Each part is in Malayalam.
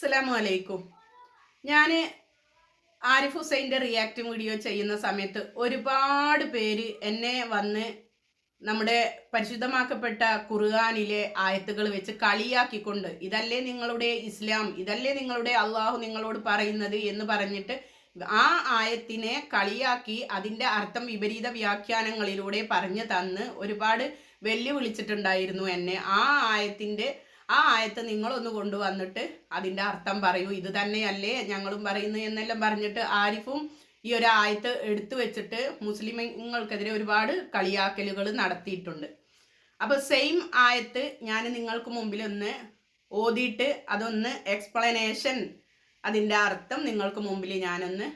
അസ്സലാമു അലൈക്കും ഞാൻ ആരിഫ് ഹുസൈന്റെ റിയാക്റ്റ് വീഡിയോ ചെയ്യുന്ന സമയത്ത് ഒരുപാട് പേര് എന്നെ വന്ന് നമ്മുടെ പരിശുദ്ധമാക്കപ്പെട്ട ഖുർആാനിലെ ആയത്തുകൾ വെച്ച് കളിയാക്കിക്കൊണ്ട് ഇതല്ലേ നിങ്ങളുടെ ഇസ്ലാം ഇതല്ലേ നിങ്ങളുടെ അള്ളാഹു നിങ്ങളോട് പറയുന്നത് എന്ന് പറഞ്ഞിട്ട് ആ ആയത്തിനെ കളിയാക്കി അതിന്റെ അർത്ഥം വിപരീത വ്യാഖ്യാനങ്ങളിലൂടെ പറഞ്ഞു തന്ന് ഒരുപാട് വെല്ലുവിളിച്ചിട്ടുണ്ടായിരുന്നു എന്നെ. ആ ആയത്തിന്റെ ആ ആയത്ത് നിങ്ങളൊന്ന് കൊണ്ടുവന്നിട്ട് അതിന്റെ അർത്ഥം പറയൂ. ഇത് തന്നെയല്ലേ ഞങ്ങളും പറയുന്നു എന്നെല്ലാം പറഞ്ഞിട്ട് ആരിഫും ഈ ഒരു ആയത്ത് എടുത്തു വെച്ചിട്ട് മുസ്ലിമുകൾക്കെതിരെ ഒരുപാട് കളിയാക്കലുകൾ നടത്തിയിട്ടുണ്ട്. അപ്പോൾ സെയിം ആയത്ത് ഞാൻ നിങ്ങൾക്ക് മുമ്പിൽ ഒന്ന് ഓതിയിട്ട് അതൊന്ന് എക്സ്പ്ലനേഷൻ അതിന്റെ അർത്ഥം നിങ്ങൾക്ക് മുമ്പിൽ ഞാനൊന്ന്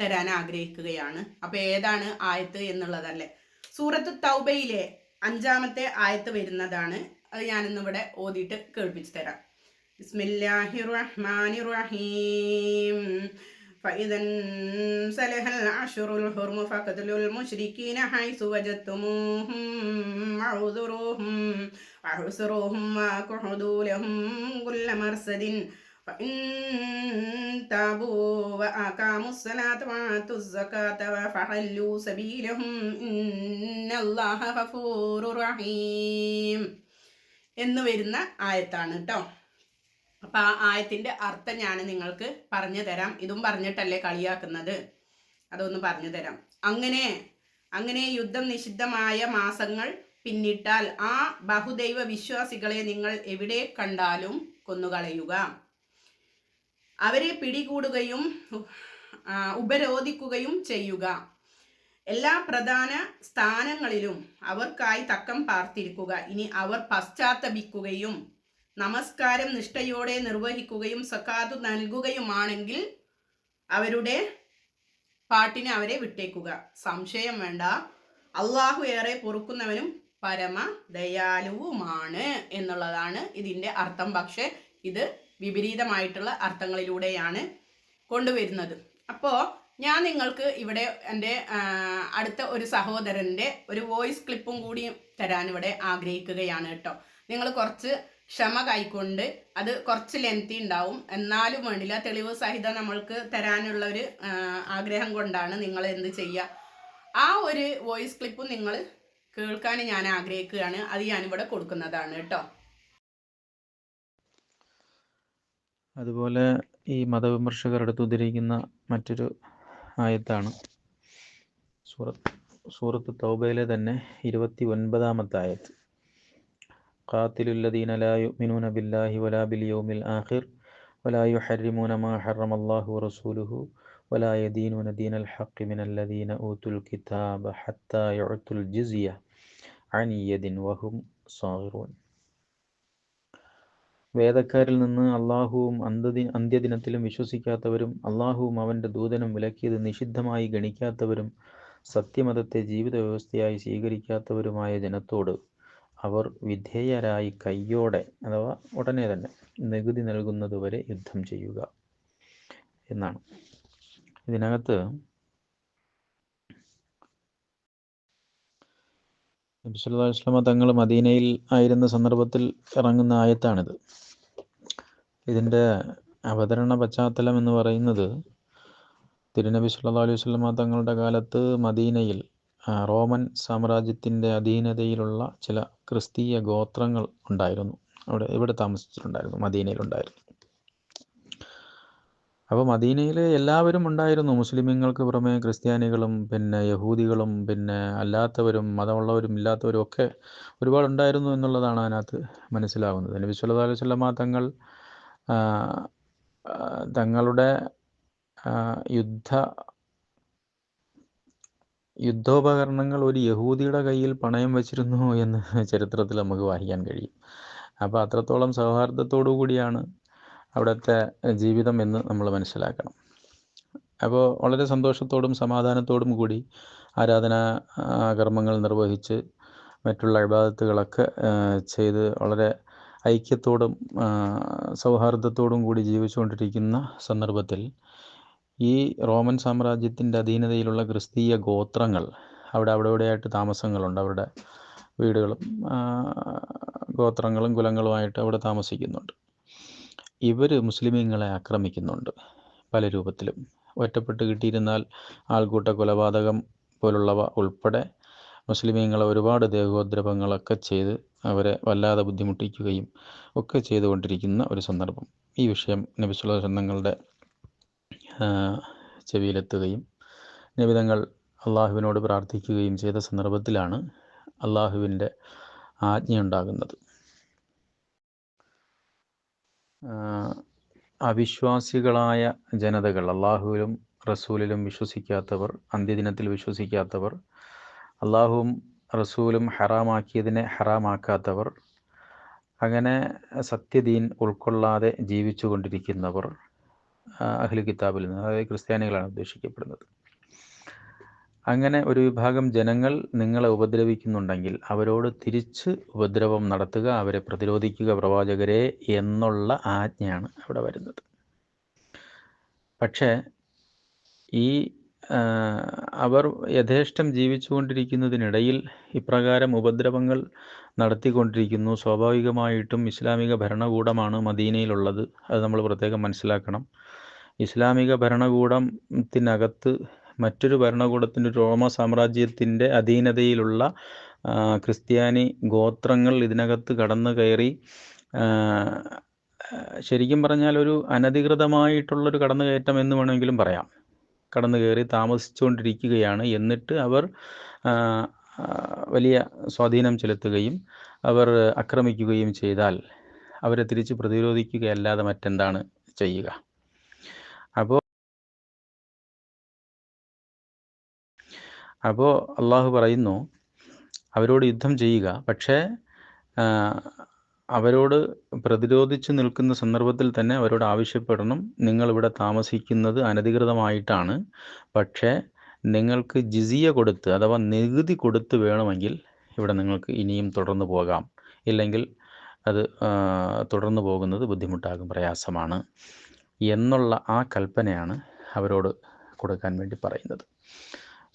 തരാൻ ആഗ്രഹിക്കുകയാണ്. അപ്പോൾ ഏതാണ് ആയത്ത് എന്നുള്ളതല്ലേ? സൂറത്ത് തൗബയിലെ അഞ്ചാമത്തെ ആയത്ത് വരുന്നതാണ്. അത് ഞാനിന്നിവിടെ ഓതിയിട്ട് കേൾപ്പിച്ചു തരാം ബിസ്മില്ലാഹിർ റഹ്മാനിർ റഹീം فإذا انسلخ العشر الحرم فاقتلوا المشركين حيث وجدتموهم واعذروهم واحصروهم واقعدوا لهم كل مرصد فإن تابوا وأقاموا الصلاة وآتوا الزكاة فحلوا سبيلهم إن الله غفور رحيم എന്ന് വരുന്ന ആയത്താണ് കേട്ടോ അപ്പം ആ ആയത്തിന്റെ അർത്ഥം ഞാൻ നിങ്ങൾക്ക് പറഞ്ഞു തരാം. ഇതും പറഞ്ഞിട്ടല്ലേ കളിയാക്കുന്നത്. അതൊന്ന് പറഞ്ഞു തരാം. അങ്ങനെ അങ്ങനെ യുദ്ധം നിഷിദ്ധമായ മാസങ്ങൾ പിന്നിട്ടാൽ ആ ബഹുദൈവ വിശ്വാസികളെ നിങ്ങൾ എവിടെ കണ്ടാലും കൊന്നുകളയുക. അവരെ പിടികൂടുകയും ഉപരോധിക്കുകയും ചെയ്യുക. എല്ലാ പ്രധാന സ്ഥാനങ്ങളിലും അവർക്കായി തക്കം പാർത്തിരിക്കുക. ഇനി അവർ പശ്ചാത്തപിക്കുകയും നമസ്കാരം നിഷ്ഠയോടെ നിർവഹിക്കുകയും സക്കാത്തു നൽകുകയുമാണെങ്കിൽ അവരുടെ പാട്ടിനെ അവരെ വിട്ടേക്കുക. സംശയം വേണ്ട. അള്ളാഹു ഏറെ പൊറുക്കുന്നവനും പരമ ദയാലുവുമാണ് എന്നുള്ളതാണ് ഇതിന്റെ അർത്ഥം. പക്ഷേ ഇത് വിപരീതമായിട്ടുള്ള അർത്ഥങ്ങളിലൂടെയാണ് കൊണ്ടുവരുന്നത്. അപ്പോൾ ഞാൻ നിങ്ങൾക്ക് ഇവിടെ എന്റെ അടുത്ത ഒരു സഹോദരന്റെ ഒരു വോയിസ് ക്ലിപ്പും കൂടി തരാൻ ഇവിടെ ആഗ്രഹിക്കുകയാണ് കേട്ടോ. നിങ്ങൾ കുറച്ച് ക്ഷമ കൈക്കൊണ്ട് അത് കുറച്ച് ലെങ്തി ഉണ്ടാവും. എന്നാലും വേണ്ടില്ല തെളിവ് സഹിതം നമ്മൾക്ക് തരാനുള്ള ഒരു ആഗ്രഹം കൊണ്ടാണ് നിങ്ങൾ എന്ത് ചെയ്യുക. ആ ഒരു വോയിസ് ക്ലിപ്പ് നിങ്ങൾ കേൾക്കാൻ ഞാൻ ആഗ്രഹിക്കുകയാണ്. അത് ഞാനിവിടെ കൊടുക്കുന്നതാണ് കേട്ടോ. അതുപോലെ ഈ മതവിമർശകർ എടുത്ത് ഉദ്ധരിക്കുന്ന മറ്റൊരു ആയത്താണ്. സൂറത്ത് തൗബയിലെ തന്നെ ഇരുപത്തി ഒൻപതാമത്തെ ആയത്ത് ഖാത്തിലുല്ലദീന ലാ യുഅ്മിനൂന ബില്ലാഹി വലാ ബിൽ യൗമിൽ ആഖിർ വലാ യുഹർരിമൂന മാ ഹറമല്ലാഹു വറസൂലുഹു വലാ യദീനൂന ദീനൽ ഹഖ് മിനല്ലദീന ഊതുൽ കിതാബ ഹത്താ യുഅ്തുൽ ജിസിയ അൻ യദിൻ വഹും സാഗിറൂൻ. വേദക്കാരിൽ നിന്ന് അള്ളാഹുവും അന്ത്യദി അന്ത്യദിനത്തിലും വിശ്വസിക്കാത്തവരും അള്ളാഹുവും അവന്റെ ദൂതനും വിലക്കിയത് നിഷിദ്ധമായി ഗണിക്കാത്തവരും സത്യമതത്തെ ജീവിത വ്യവസ്ഥയായി സ്വീകരിക്കാത്തവരുമായ ജനത്തോട് അവർ വിധേയരായി കയ്യോടെ അഥവാ ഉടനെ തന്നെ നികുതി നൽകുന്നതുവരെ യുദ്ധം ചെയ്യുക എന്നാണ്. ഇതിനകത്ത് നബി വസ്ലമ തങ്ങൾ മദീനയിൽ ആയിരുന്ന സന്ദർഭത്തിൽ ഇറങ്ങുന്ന ആയത്താണിത്. ഇതിന്റെ അവതരണ പശ്ചാത്തലം എന്ന് പറയുന്നത് തിരുനബി സുല്ലാ അലൈഹി തങ്ങളുടെ കാലത്ത് മദീനയിൽ റോമൻ സാമ്രാജ്യത്തിന്റെ അധീനതയിലുള്ള ചില ക്രിസ്തീയ ഗോത്രങ്ങൾ ഉണ്ടായിരുന്നു. അവിടെ ഇവിടെ താമസിച്ചിട്ടുണ്ടായിരുന്നു മദീനയിലുണ്ടായിരുന്നു. അപ്പോൾ മദീനയിൽ എല്ലാവരും ഉണ്ടായിരുന്നു. മുസ്ലിമീങ്ങൾക്ക് പുറമെ ക്രിസ്ത്യാനികളും പിന്നെ യഹൂദികളും പിന്നെ അല്ലാത്തവരും മതമുള്ളവരും ഇല്ലാത്തവരും ഒക്കെ ഒരുപാടുണ്ടായിരുന്നു എന്നുള്ളതാണ് അതിനകത്ത് മനസ്സിലാകുന്നത് നബി സല്ലല്ലാഹു അലൈഹി വസല്ലമ തങ്ങൾ തങ്ങളുടെ യുദ്ധ യുദ്ധോപകരണങ്ങൾ ഒരു യഹൂദിയുടെ കയ്യിൽ പണയം വച്ചിരുന്നു എന്ന് ചരിത്രത്തിൽ നമുക്ക് വായിക്കാൻ കഴിയും. അപ്പോൾ അത്രത്തോളം സൗഹാർദ്ദത്തോടു കൂടിയാണ് അവിടുത്തെ ജീവിതം എന്ന് നമ്മൾ മനസ്സിലാക്കണം. അപ്പോൾ വളരെ സന്തോഷത്തോടും സമാധാനത്തോടും കൂടി ആരാധനാ കർമ്മങ്ങൾ നിർവഹിച്ച് മറ്റുള്ള ഇബാദത്തുകളൊക്കെ ചെയ്ത് വളരെ ഐക്യത്തോടും സൗഹാർദ്ദത്തോടും കൂടി ജീവിച്ചുകൊണ്ടിരിക്കുന്ന സന്ദർഭത്തിൽ ഈ റോമൻ സാമ്രാജ്യത്തിന്റെ അധീനതയിലുള്ള ക്രിസ്തീയ ഗോത്രങ്ങൾ അവിടെ അവിടെ ഇവിടെയായിട്ട് താമസങ്ങളുണ്ട്. അവരുടെ വീടുകളും ഗോത്രങ്ങളും കുലങ്ങളുമായിട്ട് അവിടെ താമസിക്കുന്നുണ്ട്. ഇവർ മുസ്ലിമീങ്ങളെ ആക്രമിക്കുന്നുണ്ട് പല രൂപത്തിലും. ഒറ്റപ്പെട്ട് കിട്ടിയിരുന്നാൽ ആൾക്കൂട്ട കൊലപാതകം പോലുള്ളവ ഉൾപ്പെടെ മുസ്ലിമീങ്ങളെ ഒരുപാട് ദേഹോദ്രവങ്ങളൊക്കെ ചെയ്ത് അവരെ വല്ലാതെ ബുദ്ധിമുട്ടിക്കുകയും ഒക്കെ ചെയ്തുകൊണ്ടിരിക്കുന്ന ഒരു സന്ദർഭം. ഈ വിഷയം നബിസുള്ള തങ്ങളുടെ ചെവിയിലെത്തുകയും നബിതങ്ങൾ അള്ളാഹുവിനോട് പ്രാർത്ഥിക്കുകയും ചെയ്ത സന്ദർഭത്തിലാണ് അള്ളാഹുവിന്റെ ആജ്ഞയുണ്ടാകുന്നത് അവിശ്വാസികളായ ജനതകൾ അള്ളാഹുവിലും റസൂലിലും വിശ്വസിക്കാത്തവർ അന്ത്യദിനത്തിൽ വിശ്വസിക്കാത്തവർ അള്ളാഹുവും റസൂലും ഹറാമാക്കിയതിനെ ഹറാമാക്കാത്തവർ അങ്ങനെ സത്യദീൻ ഉൾക്കൊള്ളാതെ ജീവിച്ചു കൊണ്ടിരിക്കുന്നവർ അഹ്ലു കിതാബിൽ നിന്ന് അതായത് ക്രിസ്ത്യാനികളാണ് ഉദ്ദേശിക്കപ്പെടുന്നത്. അങ്ങനെ ഒരു വിഭാഗം ജനങ്ങൾ നിങ്ങളെ ഉപദ്രവിക്കുന്നുണ്ടെങ്കിൽ അവരോട് തിരിച്ച് ഉപദ്രവം നടത്തുക അവരെ പ്രതിരോധിക്കുക പ്രവാചകരെ എന്നുള്ള ആജ്ഞയാണ് അവിടെ വരുന്നത്. പക്ഷേ ഈ അവർ യഥേഷ്ടം ജീവിച്ചുകൊണ്ടിരിക്കുന്നതിനിടയിൽ ഇപ്രകാരം ഉപദ്രവങ്ങൾ നടത്തിക്കൊണ്ടിരിക്കുന്നു. സ്വാഭാവികമായിട്ടും ഇസ്ലാമിക ഭരണകൂടമാണ് മദീനയിലുള്ളത്. അത് നമ്മൾ പ്രത്യേകം മനസ്സിലാക്കണം. ഇസ്ലാമിക ഭരണകൂടത്തിനകത്ത് മറ്റൊരു ഭരണകൂടത്തിന്റെ റോമ സാമ്രാജ്യത്തിന്റെ അധീനതയിലുള്ള ക്രിസ്ത്യാനി ഗോത്രങ്ങൾ ഇതിനകത്ത് കടന്നു കയറി ശരിക്കും പറഞ്ഞാൽ ഒരു അനധികൃതമായിട്ടുള്ളൊരു കടന്നുകയറ്റം എന്ന് വേണമെങ്കിലും പറയാം. കടന്നു കയറി താമസിച്ചുകൊണ്ടിരിക്കുകയാണ്. എന്നിട്ട് അവർ വലിയ സ്വാധീനം ചെലുത്തുകയും അവർ ആക്രമിക്കുകയും ചെയ്താൽ അവരെ തിരിച്ച് പ്രതിരോധിക്കുകയല്ലാതെ മറ്റെന്താണ് ചെയ്യുക? അപ്പോൾ അപ്പോൾ അള്ളാഹു പറയുന്നു അവരോട് യുദ്ധം ചെയ്യുക. പക്ഷേ അവരോട് പ്രതിരോധിച്ച് നിൽക്കുന്ന സന്ദർഭത്തിൽ തന്നെ അവരോട് ആവശ്യപ്പെടണം. നിങ്ങൾ ഇവിടെ താമസിക്കുന്നത് അനധികൃതമായിട്ടാണ്. പക്ഷേ നിങ്ങൾക്ക് ജിസിയ കൊടുത്ത് അഥവാ നികുതി കൊടുത്ത് വേണമെങ്കിൽ ഇവിടെ നിങ്ങൾക്ക് ഇനിയും തുടർന്ന് പോകാം. ഇല്ലെങ്കിൽ അത് തുടർന്ന് പോകുന്നത് ബുദ്ധിമുട്ടാകും പ്രയാസമാണ് എന്നുള്ള ആ കൽപ്പനയാണ് അവരോട് കൊടുക്കാൻ വേണ്ടി പറയുന്നത്.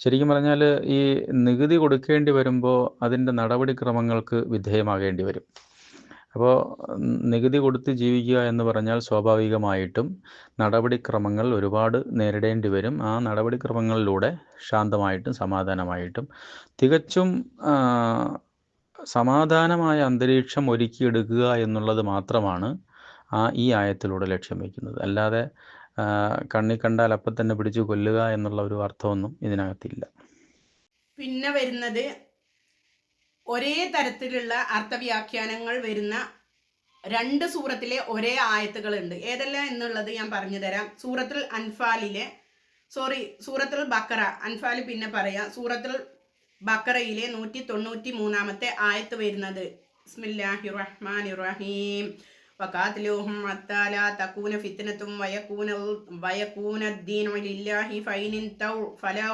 ശരിക്കും പറഞ്ഞാൽ ഈ നികുതി കൊടുക്കേണ്ടി വരുമ്പോൾ അതിന്റെ നടപടിക്രമങ്ങൾക്ക് വിധേയമാകേണ്ടി വരും. അപ്പോൾ നികുതി കൊടുത്ത് ജീവിക്കുക എന്ന് പറഞ്ഞാൽ സ്വാഭാവികമായിട്ടും നടപടിക്രമങ്ങൾ ഒരുപാട് നേരിടേണ്ടി വരും. ആ നടപടിക്രമങ്ങളിലൂടെ ശാന്തമായിട്ടും സമാധാനമായിട്ടും തികച്ചും സമാധാനമായ അന്തരീക്ഷം ഒരുക്കിയെടുക്കുക എന്നുള്ളത് മാത്രമാണ് ആ ഈ ആയത്തിലൂടെ ലക്ഷ്യം വയ്ക്കുന്നത് അല്ലാതെ കണ്ണി കണ്ടാൽ അപ്പം തന്നെ പിടിച്ചു കൊല്ലുക എന്നുള്ള ഒരു അർത്ഥമൊന്നും ഇതിനകത്തില്ല. പിന്നെ വരുന്നത് ഒരേ തരത്തിലുള്ള അർത്ഥവ്യാഖ്യാനങ്ങൾ വരുന്ന രണ്ട് സൂറത്തിലെ ഒരേ ആയത്തുകളുണ്ട്. ഏതെല്ലാം എന്നുള്ളത് ഞാൻ പറഞ്ഞു തരാം. സൂറത്തുൽ അൻഫാലിലെ സോറി സൂറത്തുൽ ബക്കറ. അൻഫാൽ പിന്നെ പറയാം. സൂറത്തുൽ ബക്കറയിലെ നൂറ്റി തൊണ്ണൂറ്റി മൂന്നാമത്തെ ആയത്ത് വരുന്നത്. ബിസ്മില്ലാഹി റഹ്മാൻ റഹീം തകൂന വയകൂന വയകൂന ഫൈനിൻ തൗ ഫലാ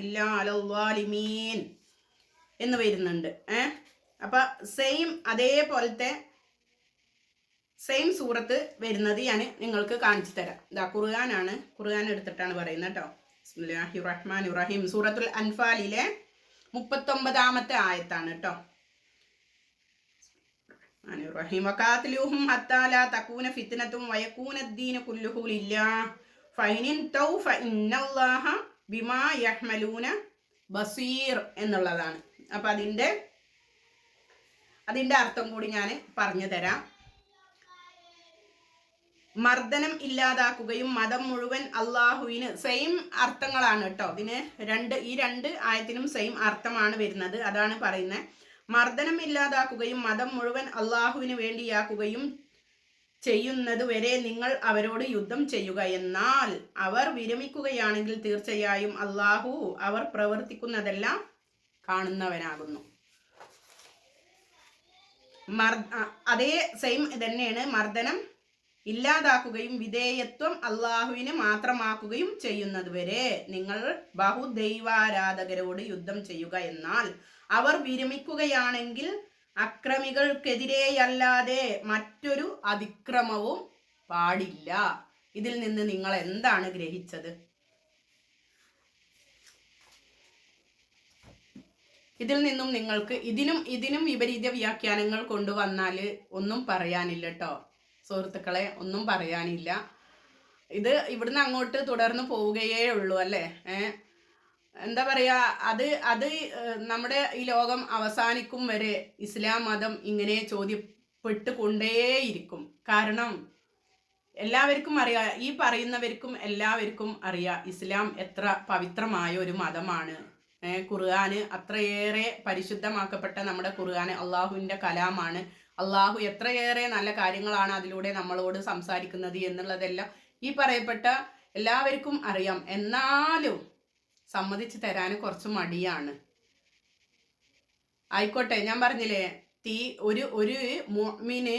ഇല്ലാ അലല്ലാലിമീൻ എന്ന് വരുന്നുണ്ട് ഏ? അപ്പൊ സെയിം അതേപോലത്തെ സെയിം സൂറത്ത് വരുന്നത് ഞാൻ നിങ്ങൾക്ക് കാണിച്ചു തരാം. ഇതാ ഖുർആനാണ് ഖുർആൻ എടുത്തിട്ടാണ് പറയുന്നത് കേട്ടോ. ബിസ്മില്ലാഹി റഹ്മാൻ റഹീം സൂറത്തുൽ അൻഫാലിലെ മുപ്പത്തൊമ്പതാമത്തെ ആയത്താണ് കേട്ടോ. ബിമാ യഹ്മലൂന ബസീർ എന്നുള്ളതാണ്. അപ്പം അതിന്റെ അതിന്റെ അർത്ഥം കൂടി ഞാൻ പറഞ്ഞു തരാം. മർദ്ദനം ഇല്ലാതാക്കുകയും മതം മുഴുവൻ അള്ളാഹുവിന് സെയിം അർത്ഥങ്ങളാണ് കേട്ടോ. ഇതിന് രണ്ട് ഈ രണ്ട് ആയത്തിനും സെയിം അർത്ഥമാണ് വരുന്നത്. അതാണ് പറയുന്നത്. മർദ്ദനം ഇല്ലാതാക്കുകയും മതം മുഴുവൻ അള്ളാഹുവിന് വേണ്ടിയാക്കുകയും ചെയ്യുന്നത് വരെ നിങ്ങൾ അവരോട് യുദ്ധം ചെയ്യുക. എന്നാൽ അവർ വിരമിക്കുകയാണെങ്കിൽ തീർച്ചയായും അള്ളാഹു അവർ പ്രവർത്തിക്കുന്നതെല്ലാം കാണുന്നവനാകുന്നു. മർ അതേ സെയിം തന്നെയാണ് മർദ്ദനം ഇല്ലാതാക്കുകയും വിധേയത്വം അള്ളാഹുവിന് മാത്രമാക്കുകയും ചെയ്യുന്നത് വരെ നിങ്ങൾ ബഹുദൈവാരാധകരോട് യുദ്ധം ചെയ്യുക എന്നാൽ അവർ വിരമിക്കുകയാണെങ്കിൽ അക്രമികൾക്കെതിരെയല്ലാതെ മറ്റൊരു അതിക്രമവും പാടില്ല. ഇതിൽ നിന്ന് നിങ്ങൾ എന്താണ് ഗ്രഹിച്ചത്? ഇതിൽ നിന്നും നിങ്ങൾക്ക് ഇതിനും ഇതിനും വിപരീത വ്യാഖ്യാനങ്ങൾ കൊണ്ടുവന്നാൽ ഒന്നും പറയാനില്ല കേട്ടോ സുഹൃത്തുക്കളെ ഒന്നും പറയാനില്ല. ഇത് ഇവിടുന്ന് അങ്ങോട്ട് തുടർന്ന് പോവുകയേ ഉള്ളൂ അല്ലേ? എന്താ പറയുക അത് അത് നമ്മുടെ ഈ ലോകം അവസാനിക്കും വരെ ഇസ്ലാം മതം ഇങ്ങനെ ചോദ്യപ്പെട്ട് കൊണ്ടേയിരിക്കും കാരണം എല്ലാവർക്കും അറിയാം ഈ പറയുന്നവർക്കും എല്ലാവർക്കും അറിയാം ഇസ്ലാം എത്ര പവിത്രമായ ഒരു മതമാണ്. ഖുർആന് അത്രയേറെ പരിശുദ്ധമാക്കപ്പെട്ട നമ്മുടെ ഖുർആാന് അള്ളാഹുവിന്റെ കലാമാണ്. അള്ളാഹു എത്രയേറെ നല്ല കാര്യങ്ങളാണ് അതിലൂടെ നമ്മളോട് സംസാരിക്കുന്നത് എന്നുള്ളതെല്ലാം ഈ പറയപ്പെട്ട എല്ലാവർക്കും അറിയാം. എന്നാലും സമ്മതിച്ചു തരാൻ കുറച്ച് മടിയാണ്. ആയിക്കോട്ടെ ഞാൻ പറഞ്ഞില്ലേ തീ ഒരു ഒരു മുഅ്മിന്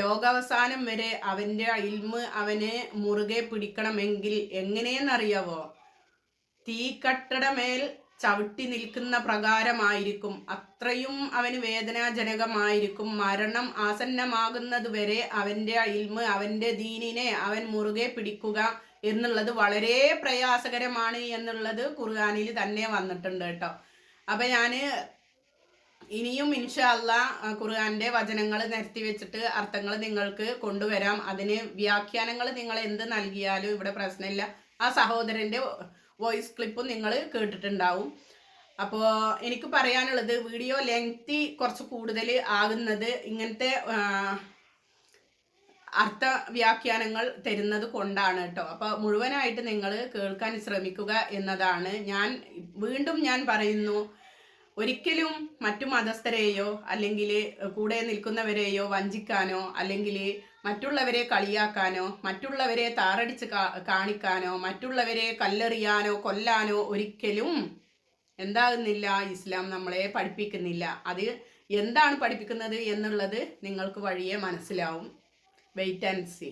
ലോകാവസാനം വരെ അവന്റെ ഇൽമ് അവനെ മുറുകെ പിടിക്കണമെങ്കിൽ എങ്ങനെയെന്നറിയാവോ? തീക്കട്ടയുടെ മേൽ ചവിട്ടി നിൽക്കുന്ന പ്രകാരമായിരിക്കും. അത്രയും അവന് വേദനാജനകമായിരിക്കും. മരണം ആസന്നമാകുന്നതുവരെ അവന്റെ ഇൽമ് അവന്റെ ദീനിനെ അവൻ മുറുകെ പിടിക്കുക എന്നുള്ളത് വളരെ പ്രയാസകരമാണ് എന്നുള്ളത് ഖുർആാനിൽ തന്നെ വന്നിട്ടുണ്ട് കേട്ടോ. അപ്പം ഞാൻ ഇനിയും ഇൻഷല്ല ഖുർആന്റെ വചനങ്ങൾ നിരത്തി വെച്ചിട്ട് അർത്ഥങ്ങൾ നിങ്ങൾക്ക് കൊണ്ടുവരാം. അതിന് വ്യാഖ്യാനങ്ങൾ നിങ്ങൾ എന്ത് നൽകിയാലും ഇവിടെ പ്രശ്നമില്ല. ആ സഹോദരന്റെ വോയിസ് ക്ലിപ്പും നിങ്ങൾ കേട്ടിട്ടുണ്ടാവും. അപ്പോൾ എനിക്ക് പറയാനുള്ളത് വീഡിയോ ലെങ്തി കുറച്ച് കൂടുതൽ ആകുന്നത് ഇങ്ങനത്തെ അർത്ഥ വ്യാഖ്യാനങ്ങൾ തരുന്നത് കൊണ്ടാണ് കേട്ടോ. അപ്പോൾ മുഴുവനായിട്ട് നിങ്ങൾ കേൾക്കാൻ ശ്രമിക്കുക എന്നതാണ്. ഞാൻ വീണ്ടും ഞാൻ പറയുന്നു ഒരിക്കലും മറ്റു മതസ്ഥരെയോ അല്ലെങ്കിൽ കൂടെ നിൽക്കുന്നവരെയോ വഞ്ചിക്കാനോ അല്ലെങ്കിൽ മറ്റുള്ളവരെ കളിയാക്കാനോ മറ്റുള്ളവരെ താറടിച്ച് കാണിക്കാനോ മറ്റുള്ളവരെ കല്ലെറിയാനോ കൊല്ലാനോ ഒരിക്കലും എന്താകുന്നില്ല ഇസ്ലാം നമ്മളെ പഠിപ്പിക്കുന്നില്ല. അത് എന്താണ് പഠിപ്പിക്കുന്നത് എന്നുള്ളത് നിങ്ങൾക്ക് വഴിയെ മനസ്സിലാവും. Wait and see